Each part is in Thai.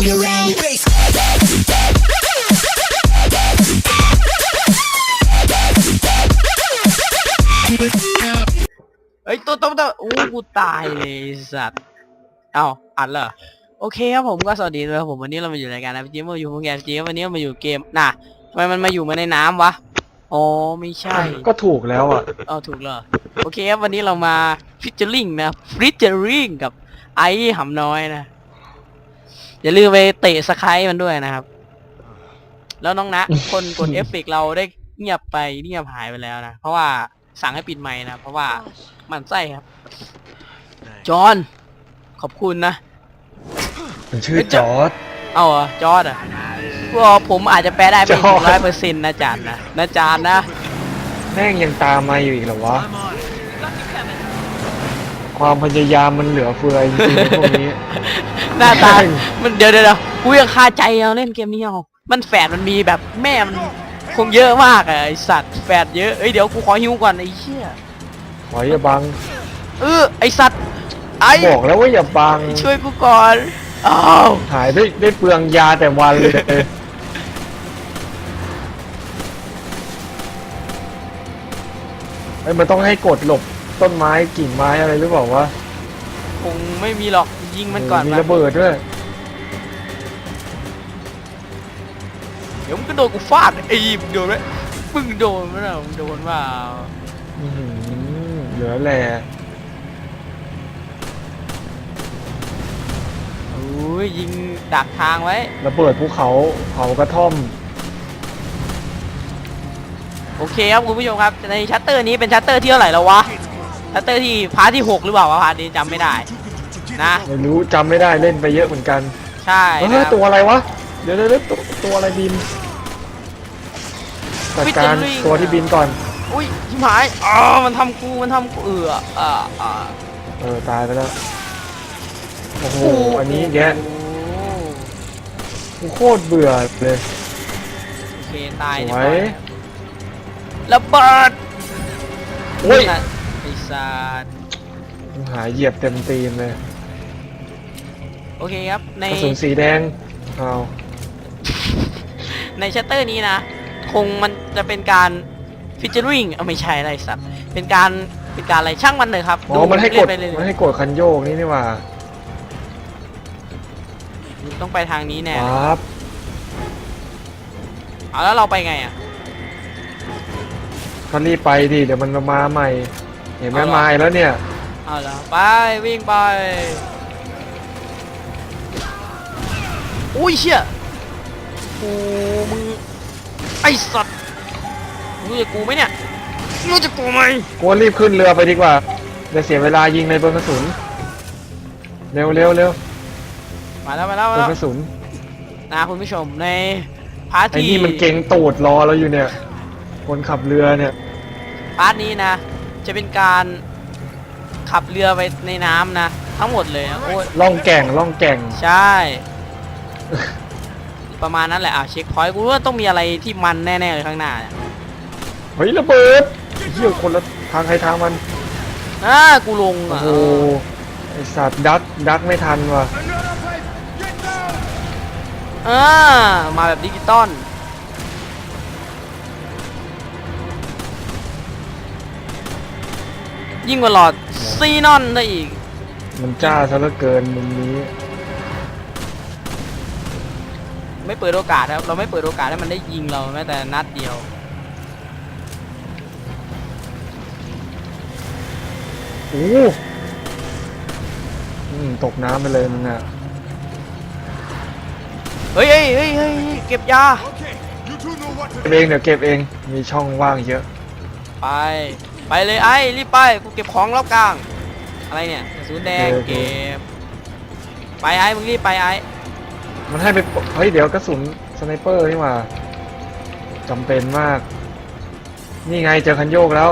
เฮ้ยตัวตัวตัวอู้กูตายเลยสัตว์เอาอัดเหรอโอเคครับผมก็สวัสดีเลครับผมวันนี้เรามาอยู่รายการนะพี่จิ๊บมาอยู่โองแกรมจิ๊บวันนี้มาอยู่เกมน่ะทำไมมันมาอยู่มาในน้ำวะอ๋อไม่ใช่ก็ถูกแล้วอะเอาถูกเหรอโอเคครับวันนี้เรามาฟิชเจอริงนะฟิชเจอริงกับไอ้หำน้อยนะ อย่าลืมไปเตะสไครต์มันด้วยนะครับ แล้วน้องนะ คนกดเอฟเฟกต์เราได้เงียบไปเงียบหายไปแล้วนะเพราะว่าสั่งให้ปิดไมค์นะเพราะว่าหมันไส้ครับ จอห์นขอบคุณนะมันชื่อจอร์ดเอาเหรอจอร์ดอะก็ผมอาจจะแปลได้ไม่จอร์ถึจงร้อยเปอร์เซ็นต์นะจานนะนะจานนะ แม่งยังตามมาอยู่อีกเหรอวะ ความพยายามมันเหลือเฟือจริงๆพวกนี้ หน้าตาแม่งมันเดี๋ยวเดี๋ยวเดี๋ยวกูยังคาใจเอาเล่นเกมนี้เอามันแฝดมันมีแบบแม่มันคงเยอะมากอะไอสัตว์แฝดเยอะเอ้ยเดี๋ยวกูขอฮิวก่อนไอ้เชี่ยขออย่าบัง เออไอสัตว์ไอบอกแล้วว่าอย่าบัง ช่วยกูก่อนอ้าวหายได้ได้เปลืองยาแต่วันเลย ไอ้ยมันต้องให้กดหลบ ต้นไม้กิ่งไม้อะไรหรือเปล่าวะคงไม่มีหรอกยิงมันก่อนมีมาระเบิดด้วยเดี๋ยวมึงก็โดนกูฟาดไอ้มึงโดนไหมมึงโดนไหมล่ะมึงโดนเปล่าอื้อหือเหลือแหละโอ้ยยิงดักทางไว้ระเบิดภูเขาเผากระท่อมโอเคครับคุณผู้ชมครับในชัตเตอร์นี้เป็นชัตเตอร์ที่เท่าไหร่แล้ววะ ชัตเตอร์ที่พาร์ทที่หกหรือเปล่าวะพาร์ทนี้จำไม่ได้ นะ ไม่รู้จำไม่ได้เล่นไปเยอะเหมือนกันใช่เฮ้นะยตัวอะไรวะ เดี๋ยวเดี๋ยวเดี๋ยวตัวตัวอะไรบินจัดการตัวที่บินก่อน อุ้ยชิบหายอ๋อมันทำกู มันทำกูเอออ่าอ่าเออตายไปแล้ว โอ้โห อันนี้แกะโอ้กูโคตรเบื่อเลย โอเค ตายสเรียบวร้อยยระเบิดโอ้ยไอ้ สัตว์หายเหยียบเต็มตีนเลยโอเคครับ ใน กระสุนสีแดงเอาในชัตเตอร์นี้นะ คงมันจะเป็นการฟิชเจอริงเอาไม่ใช่อะไรสัตว์เป็นการเป็นการอะไรช่างมันเลยครับอ๋อมันให้กดเล่นไปเลยมันให้กดคันโยกนี่นี่หว่าต้องไปทางนี้แน่ปั๊บเอาแล้วเราไปไงอะคันรีบไปดิเดี๋ยวมันมาใหม่ เห็นไหมเอาเหรอมาอีกแล้วเนี่ยเอาแล้วไปวิ่งไปอุ้ยเชี่ยโอ้มึงไอสัตว์รู้จักกูไหมเนี่ยรู้จักกูไหมกูว่ารีบขึ้นเรือไปดีกว่าเดี๋ยวเสียเวลายิงในเบอร์กระสุนเร็วเร็วเร็วมาแล้วมาแล้วมาเบอแล้วร์กระสุนนะคุณผู้ชมในพาร์ทไอ้ที่นี่มันเก่งตูดรอเราอยู่เนี่ย คนขับเรือเนี่ย พาร์ทนี้นะ จะเป็นการขับเรือไปในน้ำนะ ทั้งหมดเลยนะโอ้ยล่องแก่งล่องแก่ง ใช่ ประมาณนั้นแหละอะเช็คพอยต์กูรู้ว่าต้องมีอะไรที่มันแน่ๆเลยข้างหน้าเนี่ยเฮ้ยระเบิดเฮียคนละทางใครทางมัน อ่ากูลงโอ้อะโหไอสัตว์ดักดักไม่ทันว่ะ อ่ามาแบบดิจิตอล ยิ่งกว่าหลอดซีนอนได้อีก มันจ้าซะเหลือเกินมุมนี้ ไม่เปิดโอกาสครับ เราไม่เปิดโอกาสให้มันได้ยิงเราแม้แต่นัดเดียว โอ้อืมตกน้ำไปเลยมึงอะ เฮ้ยเฮ้ยเฮ้ยเฮ้ยเก็บยาเก็บเองเดี๋ยวเก็บเอง มีช่องว่างเยอะ ไป ไปเลยไอ้รีบไปกูเก็บของรอบกลาง อะไรเนี่ยกระสุนแดงโอเคเก็บไปไอ้มึงรีบไปไอ้มันให้ไปปเฮ้ยเดี๋ยวกระสุนสไนเปอร์นี่หว่าจำเป็นมาก นี่ไงเจอคันโยกแล้ว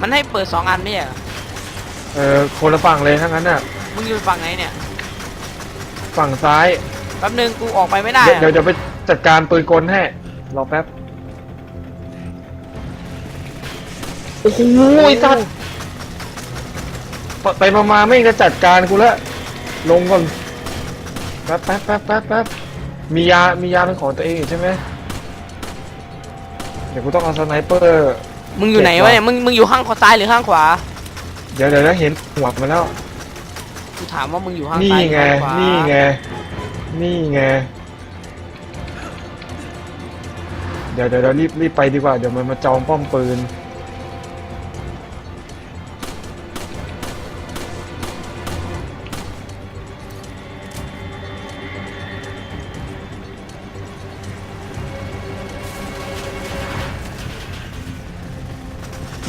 มันให้เปิดสองอันไม่ใช่เหรอเออคนละฝั่งเลยทั้งนั้นน่ะ มึงอยู่ฝั่งไหนเนี่ยฝั่งซ้าย แป๊บนึงกูออกไปไม่ได้เดี๋ยวอะ เดี๋ยวเดี๋ยวไปจัดการปืนกลให้รอแป๊บ โอ้โหไอ้สัตว์ไปไปมามาไม่จะจัดการกูแล้วลงก่อนแป๊บแป๊บแป๊บแป๊บแป๊บมียา มียาเป็นของตัวเองอยู่ใช่ไหมเดี๋ยวกูต้องเอาสไนเปอร์ มึงอยู่ไหนวะเนี่ย มึง มึงอยู่ข้างขวาซ้ายหรือข้างขวา เดี๋ยวเดี๋ยวนะเห็นหัวมาแล้ว กูถามว่ามึงอยู่ข้างนี่ซ้ายหรือไง ข้างขวานี่ไง นี่ไง เดี๋ยวเดี๋ยวเดี๋ยวรีบรีบไปดีกว่า เดี๋ยวมันมาจองป้อมปืน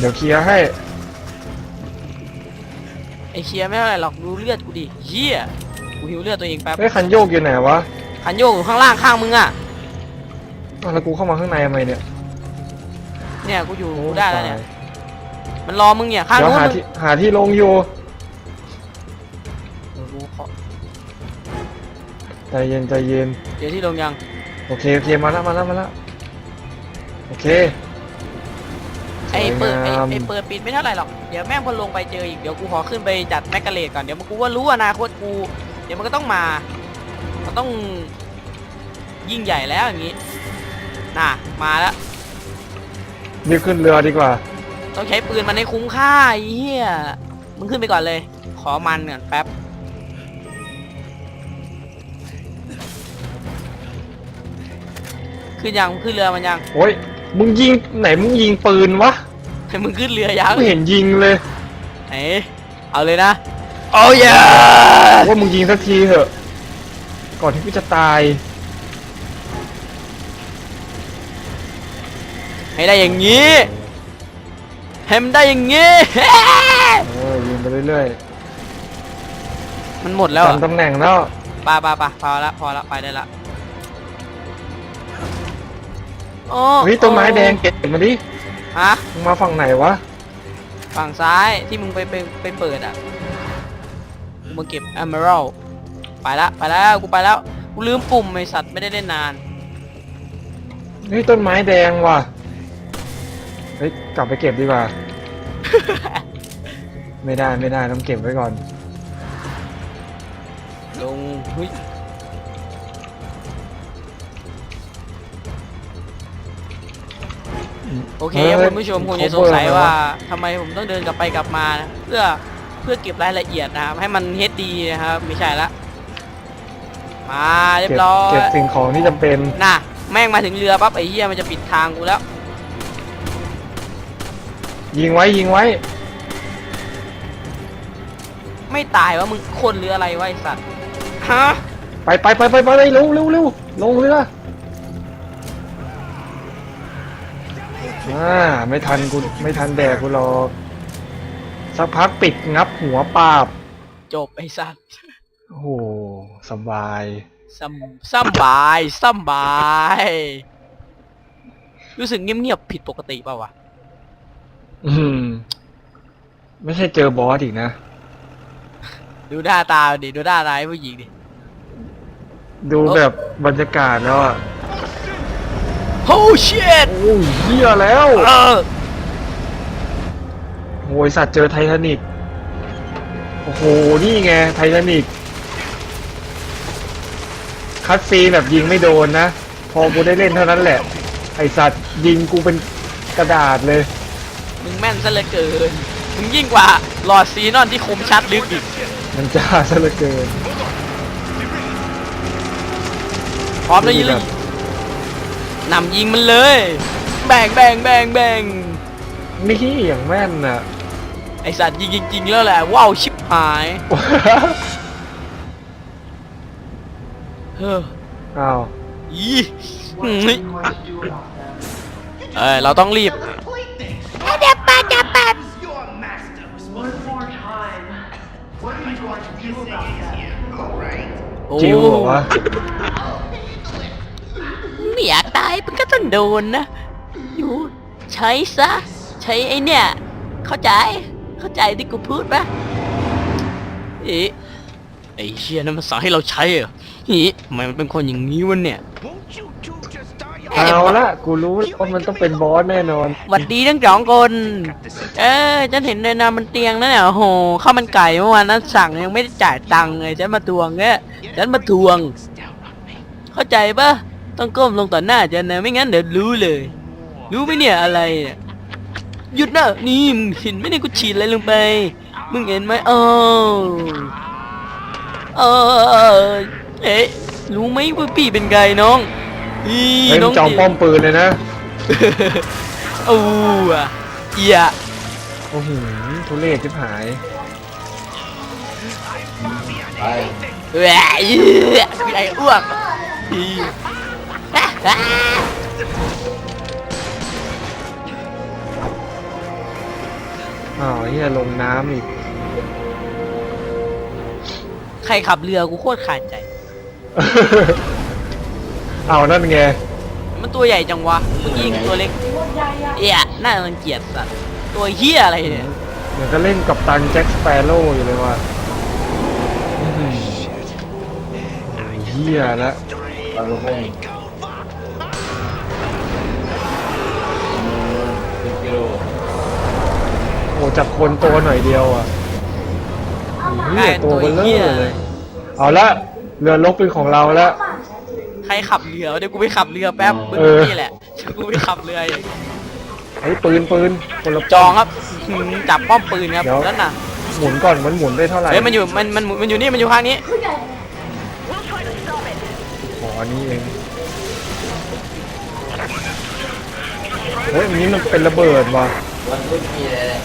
ดี๋ยวเคลียร์ให้ ไอเชียร์ไม่เท่าไหร่หรอกดูเลือดกูดิเฮียกูหิวเลือดตัวเองแป๊บเฮ้ยคันโยกอยู่ไหนวะคันโยกอยู่ข้างล่างข้างมึงอะอ้าวแล้วกูเข้ามาข้างในทำไมเนี่ยเนี่ยกูอยู่โอ้กูได้แล้วเนี่ยตายมันรอมึงเนี่ยข้างเดี๋ยวนู้นหามึงที่หาที่ลงอยู่เออกูขอใจเย็นใจเย็น เดี๋ยวที่ลงยังโอเคโอเคมาแล้วมาแล้วมาแล้วโอเค ไอเปิดไอสวยงามไอเปิดปิดไม่เท่าไหร่หรอก เดี๋ยวแม่งพอลงไปเจออีก เดี๋ยวกูขอขึ้นไปจัดแมกกาเลตก่อน เดี๋ยวมันกูว่ารู้อนาคตกู เดี๋ยวมันก็ต้องมา มันต้องยิ่งใหญ่แล้วอย่างงี้ น่ะ มาแล้ว รีบขึ้นเรือดีกว่า ต้องใช้ปืนมันให้คุ้มค่าไอ้เหี้ยมึงขึ้นไปก่อนเลย ขอมันก่อนแป๊บ ขึ้นยัง ขึ้นเรือมันยัง โอ้ย มึงยิงไหนมึงยิงปืนวะให้ มึงขึ้นเรือยังไม่เห็นยิงเลยไหนเอาเลยนะโอ้ยว่ามึงยิงสักทีเถอะ ก่อนที่กูจะตายให้ได้อย่างงี้ให้มันได้อย่างงี้ เออยิงไปเรื่อยมันหมดๆแล้วอะจำตำแหน่งแล้วไปไปไปพอละพอละไปได้ละโอ้เฮ้ยต้นไม้แดงเก็บมาดิ ฮะมึงมาฝั่งไหนวะ ฝั่งซ้ายที่มึงไปไปไปเปิดอะกูมาเก็บ Emerald ไปละไปแล้วกูไปแล้วกูลืมปุ่มไอสัตว์ไม่ได้เล่นนานเฮ้ยต้นไม้แดงว่ะ เฮ้ยกลับไปเก็บดีกว่า ไม่ได้ไม่ได้ต้องเก็บไว้ก่อนลงเฮ้ย โอเคเฮ้ยคุณผู้ชมคงจะสงสัยว่าทำไมผมต้องเดินกลับไปกลับมานะเพื่อเพื่อเก็บรายละเอียดนะครับให้มันเฮดดีนะครับไม่ใช่ละมาเรียเก็บบร้อยเก็บสิ่งของที่จำเป็นน่ะแม่งมาถึงเรือปั๊บไอ้เหี้ยมันจะปิดทางกูแล้ว ยิงไว้ยิงไว้ ไม่ตายวะมึงคนหรืออะไรวะไอสัตว์ฮะไปไปไปไปไปเร็วเร็วเร็วลงเรือ อ่าไม่ทันกูไม่ทันแดกกูหรอกสักพักปิดงับหัวปาบ จบไอสัตว์โอ้โหสบายซัมซัมบายซัมบาย รู้สึกเงียบๆผิดปกติเปล่าวะ อืมไม่ใช่เจอบอสอีกนะ ดูหน้าตาดิ ดูหน้าตาไอ้ผู้หญิงดิ ดูแบบบรรยากาศแล้วอะ โอ้ชิตโอ้ยเหี้ยแล้วเออโอ้ยสัตว์เจอไททานิกโอ้โหนี่ไงไททานิกคัดซีนแบบยิงไม่โดนนะ พอกูได้เล่นเท่านั้นแหละ ไอสัตว์ยิงกูเป็นกระดาษเลย มึงแม่นซะเหลือเกิน มึงยิ่งกว่าหลอดซีนอนที่คมชัดลึกอีก มันจ้าซะเหลือเกินพร้อมแล้วยิงเลย นำยิงมันเลย แบ่งแบ่งแบ่งแบ่งนี่อย่างแม่นน่ะ ไอสัตว์ยิงจริงๆแล้วแหละว้าวชิบหายเฮ้ออ้าวอีหืมเอ้ยเราต้องรีบ One more time. What are you going to do about that? โอ้จิวบอกว่าไม่ อยากตายมันก็ต้องโดนนะอยู่ใช้ซะ ใช้ไอเนี่ย เข้าใจ เข้าใจที่กูพูดปะเอ๊ะไอเชียนั่นมันสั่งให้เราใช้เหรออีทำไมมันเป็นคนอย่างนี้วะเนี่ยเอาละกูรู้ว่ามันต้องเป็นบอสแน่นอนหวัดดีทั้งสองคน เออฉันเห็นในนามันเตียงนั่นเนี่ยโอ้โหข้าวมันไก่เมื่อวานนั้นสั่งยังไม่ได้จ่ายตังค์เลยฉันมาทวงเนี่ยฉันมาทวง เข้าใจปะ ต้องก้มลงต่อหน้าฉันนะไม่งั้นเดี๋ยวรู้เลย รู้ไหมเนี่ยอะไรเนี่ยหยุดนะนี่มึงเห็นไหมเนี่ยกูฉีดอะไรลงไป มึงเห็นไหมเออเออเอ๊ะรู้ไหมว่าพี่เป็นไงน้องอีเฮ้ยน้มึองงจองป้อมปืนเลยนะอู้อะเอียโอ้โหทุเรศจิบหายไปแหวะเหี้ยมีอะไรอ้วกอี อ้าวเฮียลงน้ำอีก ใครขับเรือกูโคตรขาดใจ เอานั่นไง มันตัวใหญ่จังวะเมื่อกี้ยังตัวเล็ก เอียน่ารังเกียจสัตว์ตัวเฮียอะไรเนี่ยเหมือนก็เล่นกับตันแจ็คสเปโร่อยู่เลยว่ะอื้อหือเฮียแล้วเราลงไป ลโอ้จับคนตัวหน่อยเดียวอะเฮียตัวเบลเลอร์เลยเอาละเรือลบเป็นของเราแล้วใครขับเรือเดี๋ยวกูไปขับเรือแป๊บมึงเออนี่แหละเดี๋ยวกูไปขับเรือเองไอ้ปืนปืนคนละจองครับหืมจับป้อมปืนครับเดี๋ยวนั่นน่ะหมุนก่อนมันหมุนได้เท่าไหร่เฮ้ยมันอยู่มันมันมันอยู่นี่มันอยู่ข้างนี้ขออันนี้เอง เฮ้ยอันนี้มันเป็นระเบิดว่ะวันพุธมีอะไรเลย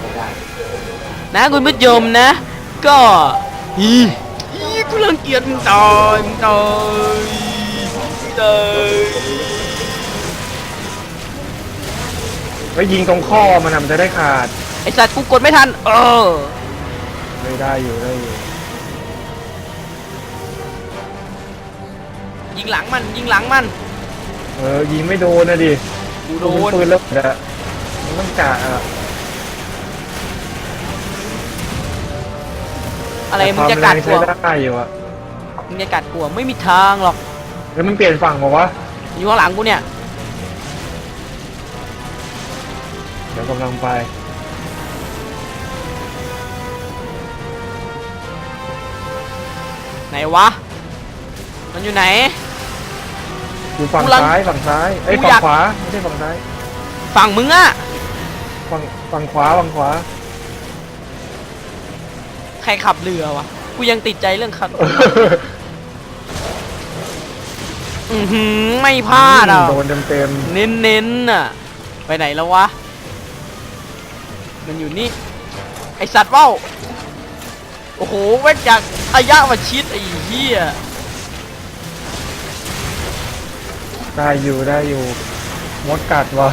ไม่ได้นะคุณผู้ชมนะ ก็อีอีกูรังเกียจมึงตายมึงตายมึงตายไปยิงตรงข้อมันนะมันจะได้ขาดไอสัตว์กูกดไม่ทัน เออ ไม่ได้อยู่ได้อยู่ยิงหลังมันยิงหลังมัน เออยิงไม่โดนนะดิ กูโดมันนปืนแล้วอะมันต้องกะอะอะไรมึงจะแต่กัดควกูมแรงเหรอใช้ได้อยู่อะมึงจะกัดกูเหรอไม่มีทางหรอกเฮ้ยมันเปลี่ยนฝั่งเหรอวะอยู่ข้างหลังกูเนี่ยเดี๋ยวกำลังไปไหนวะ มันอยู่ไหน อยู่ฝั่งกูรังซ้ายฝั่งซ้ายเอ้ยกูฝั่องยากขวาไม่ใช่ฝั่งซ้ายฝั่งมึงอะฝั่งฝั่งขวาฝั่งขวาใครขับเรือวะกูยังติดใจเรื่องขับอือหือไม่พลาดอะ โดนเต็มเต็มเน้นเน้นๆน่ะ ไปไหนแล้ววะ มันอยู่นี่ ไอสัตว์ว่าวโอ้โหเว้นจากอายะมาชิดไอ้เหี้ย ได้อยู่ได้อยู่ มดกัดวะ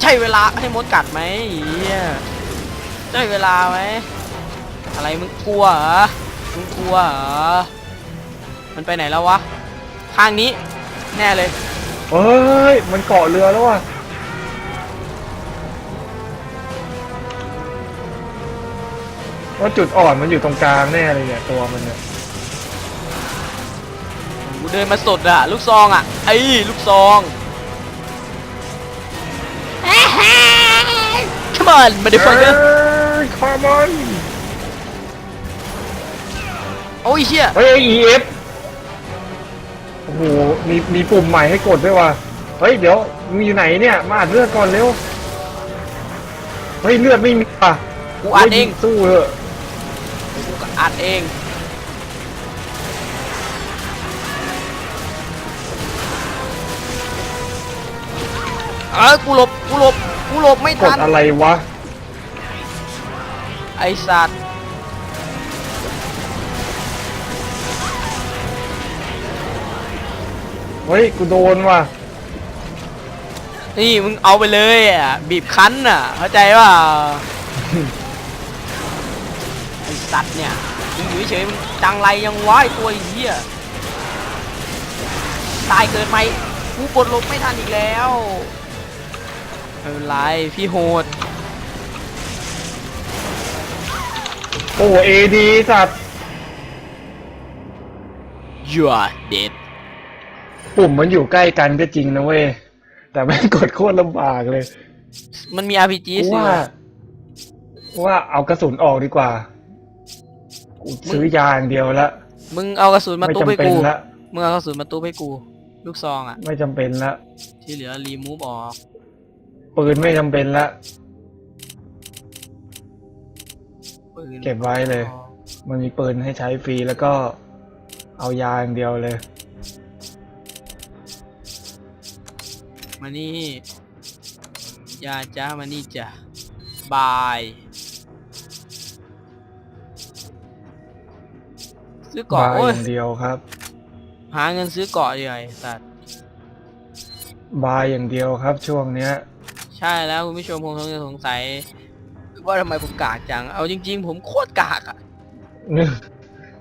ใช่เวลาให้มดกัดไหมไอ้เหี้ยใช่เวลาไหมอะไรมึงกลัวเหรอมึงกลัวเหรอมันไปไหนแล้ววะข้างนี้แน่เลยเฮ้ย มันเกาะเรือแล้วว่ะว่าจุดอ่อนมันอยู่ตรงกลางแน่เลยเนี่ยตัวมันเนี่ยกู เดินมาสดอะลูกซองอะไอ้ลูกซอง Come on มาดิฟังเกอร์ยคาร์บอนโอ้ยเชี่ยเฮ้ย EF โอ้โห มีมีปุ่มใหม่ให้กดด้วยว่ะ เฮ้ย เดี๋ยวมึงอยู่ไหนเนี่ย มาอัดเลือดก่อนเร็ว เฮ้ย เลือดไม่มีอะกูอัดเอง สู้เถอะกูก็อัดเอง เออกูหลบกูหลบกูหลบไม่กดทันอะไรวะ ไอสัตว์เฮ้ย กูโดนว่ะ นี่มึงเอาไปเลยอะบีบคั้นอะเข้าใจว่าไอสัตว์เนี่ยมึงอยู่เฉยๆมึงจังไรยังวะไอ้ตัวไอ้เหี้ยตายเกินไหมกูกดหลบไม่ทันอีกแล้ว ไม่เป็นไรพี่โหดโอ้เอดีสัตว์ you are dead ปุ่มมันอยู่ใกล้กันก็จริงนะเว้ย แต่แม่งกดโคตรลำบากเลยมันมี RPG กูสิว่าว่าเอากระสุนออกดีกว่ากูซื้อยาอย่างเดียวละ มึงเอากระสุนมาไม่ตู้จำให้เป็นกูละ มึงเอากระสุนมาตู้ให้กู ลูกซองอะ ไม่จำเป็นละที่เหลือรีมูฟออก ปืนไม่จำเป็นละ ปืนเก็บไว้เลย มันมีปืนให้ใช้ฟรีแล้วก็เอายาอย่างเดียวเลย มานี่ยาจ้ามานี่จ้ะบายซื้อเกาะบายโอ้อยย่างเดียวครับ หาเงินซื้อเกาะดีกว่าไอ้สัตว์ บายอย่างเดียวครับช่วงเนี้ย ใช่แล้วคุณผู้ชมคงจะสงสัย ว่าทำไมผมกากจัง เอาจริง ๆ ผมโคตรกากอะ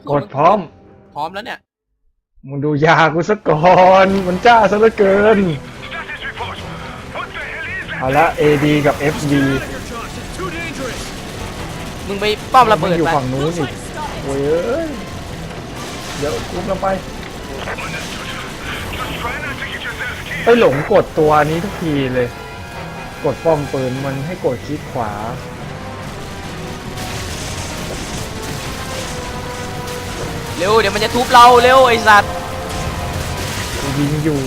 กดพร้อม พร้อมแล้วเนี่ยมึงดูยากูซะก่อน มันจ้าซะเหลือเกิน เอาละ AD กับ FD มึงไปป้อมระเบิมันดอยู่ไปฝั่งนู้นอีกโอ้ยเอ้ย เดี๋ยวคุบลงไปไปหลงกดตัวนี้ทุกทีเลยก ดป้อมปืนมันให้กดคลิกขวา เร็วเดี๋ยวมันจะทุบเราเร็วไอ้สัตว์กูยิงอยู่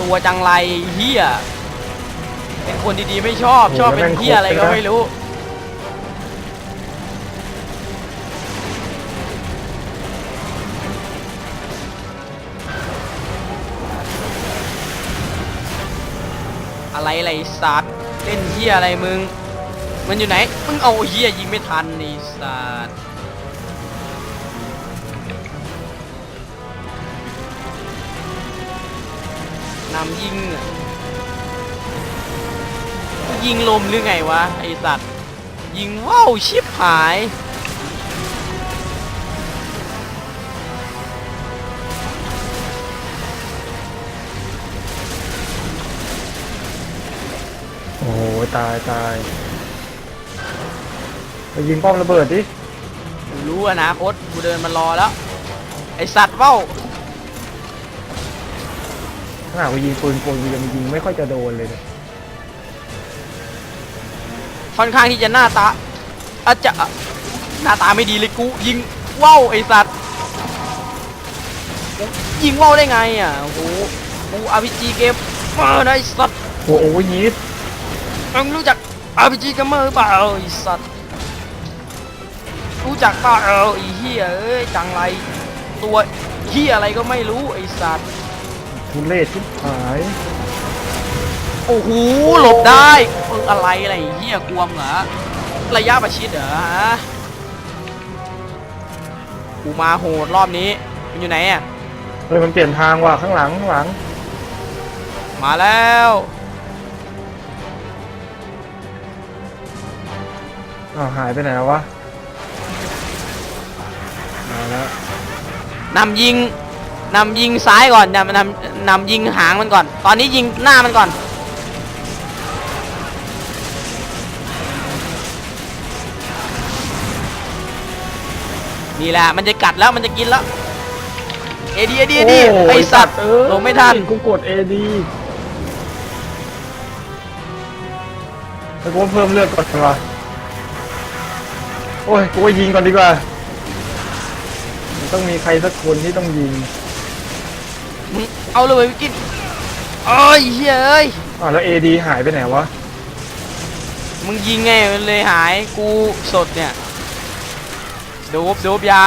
ตัวจังไรเฮียเป็นคนดีๆไม่ชอบชอบเป็นเฮียอะไรก็ไม่รู้ อะไรอะไรสัตว์เล่นเฮียอะไรมึง มันอยู่ไหน มึงเอาเฮียยิงไม่ทันไอ้สัตว์นำยิงยิงลมหรือไงวะไอสัตว์ ยิงว่าวชิบหาย โอ้โหตายตายไปยิงป้อมระเบิดดิกูรู้อนาคตกูเดินมารอแล้ว ไอสัตว์ว่าวขนาดไปยิงปืนกลกูยังยิงไม่ค่อยจะโดนเลยเนี่ยค่อนข้างที่จะหน้าตาอาจจะหน้าตาไม่ดีเลยกูยิงว่าวไอสัตว์กูยิงว่าวได้ไงอะโอ้โหกูอาร์พีจีเกมเมอร์นะไอสัตว์โอ้โหยีด มึงรู้จักอาร์พีจีเกมเมอร์เปล่าไอสัตว์รู้จักเปล่าเออไอเฮียเอ้ยจังไร ตัวเฮียอะไรก็ไม่รู้ไอสัตว์ทุเรศชิบหายโอ้โหหลบได้เอออะไรอะไรเฮียกวมเหรอระยะประชิดเหรอฮะกูมาโหดรอบนี้มันอยู่ไหนอะเฮ้ยมันเปลี่ยนทางว่ะข้างหลังข้างหลัง มาแล้ว อ้าวหายไปไหนแล้ววะมาแล้วนำยิงนำยิงซ้ายก่อนนำนำนำยิงหางมันก่อน ตอนนี้ยิงหน้ามันก่อน นี่แหละมันจะกัดแล้วมันจะกินแล้วเอดีเอดีเอดีโอ้ไอสัตว์เอ้ยลงไม่ทันกูกด AD แล้วกูเพิ่มเลือดก่อนวะ โอ้ยกูว่ายิงก่อนดีกว่า มันต้องมีใครสักคนที่ต้องยิงมึงเอาเลยไปกินเอ้ยเฮ้ยเอ้ย อ่าวแล้ว AD หายไปไหนวะ มึงยิงไงมันเลยหายกูสดเนี่ยโดบโดบยา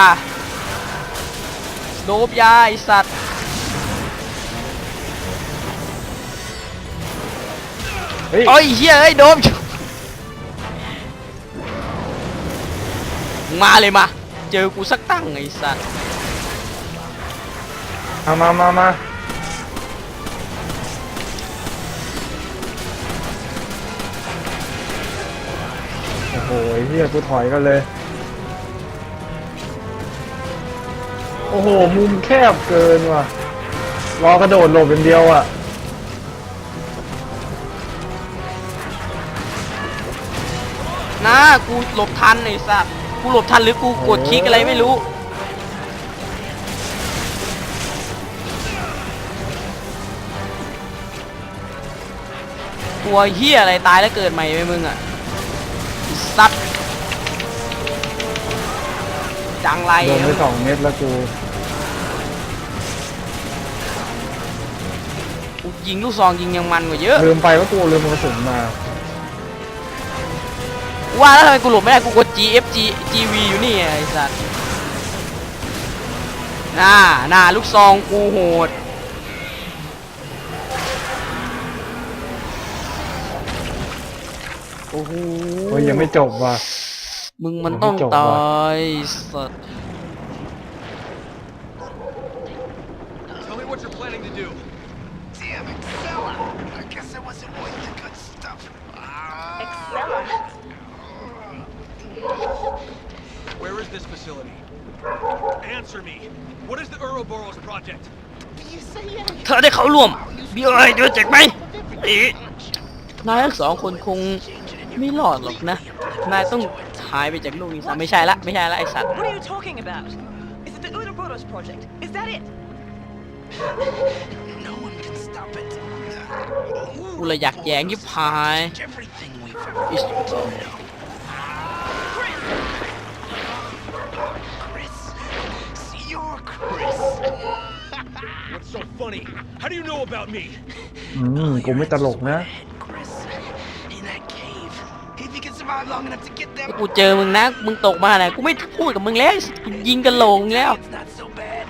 โดบยาไอสัตว์เฮ้ย โอ้ยเฮ้ยเอ้ยโดบ มึงมาเลยมา เจอกูสักตั้งไอสัตว์มามามามาโอ้โหเฮียกูถอยกันเลย โอ้โห มุมแคบเกินว่ะ รอกระโดดหลบอย่างเดียวอะ นะกูหลบทันไอสัตว์ กูหลบทันหรือกูกดคลิกอะไรไม่รู้ ตัวเฮียอะไรตายแล้วเกิดใหม่ไปมึงอะไอ้สัตว์จังไรโดนไปสองเม็ดแล้วกูกูยิงลูกซองยิงยังมันกว่าเยอะ ลืมไปว่ากูลืมกระสุนมา ว่าแล้วทำไมกูหลบไม่ได้กูกด G F G G V อยู่นี่ไงไอ้สัสน่าน่าลูกซองกูโหดโอ้โห โอ้ยยังไม่จบว่ะ มึงมันต้องยังไม่จบตาว่ะยสัตว์ Tell me what you're planning to do. Damn, Excella! I guess it wasn't worth the good stuff. Excella. Where is this facility? Answer me. What is the Ouroboros project? You say yeah. เธอได้เข้าร่วมบีโอไอเดเจ็กไหมอีนายทั้งสองคนคงไม่รอดหรอกนะ นายต้องหายไปจากโลกนี้ซะไม่ใช่ละไม่ใช่ละไอสัตว์ What are you talking about? Is it the Ouroboros project? Is that it? No one can stop it. กูเลยอยากแยงยิบหาย What's so funny? How do you know about me? อืมกูไม่ตลกนะ Chris. In that cave. If you can survive long enough to get there, กูเจอมึงนะ มึงตกมาเนี่ยกูไม่พูดกับมึงแล้วกูยิงกันโหลงแล้ว it's not so bad.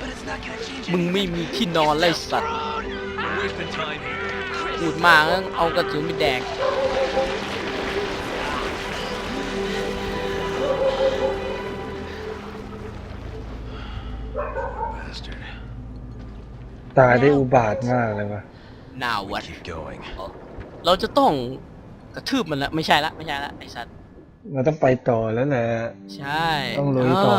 But it's not gonna change มึงไม่มีที่นอนเลยสัตว์ We're wasting time here. พูดมากแล้วเอากระสุนไปแดก Bastard. ตายได้อุบาทมากเลยวะหน้าวัด Keep going. เราจะต้องกระทืบมันละไม่ใช่ละไม่ใช่ละไอ้สัตว์เราต้องไปต่อแล้วแหละ ใช่ต้องลุยต่อ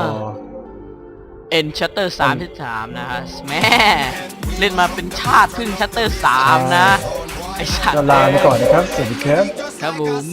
เอ็นชัตเตอร์สามที่สามนะฮะแม่เล่นมาเป็นชาติขึ้นชัตเตอร์สามนะ ไอ้สัตว์ลาไปก่อนนะครับ สวัสดีครับ ครับผม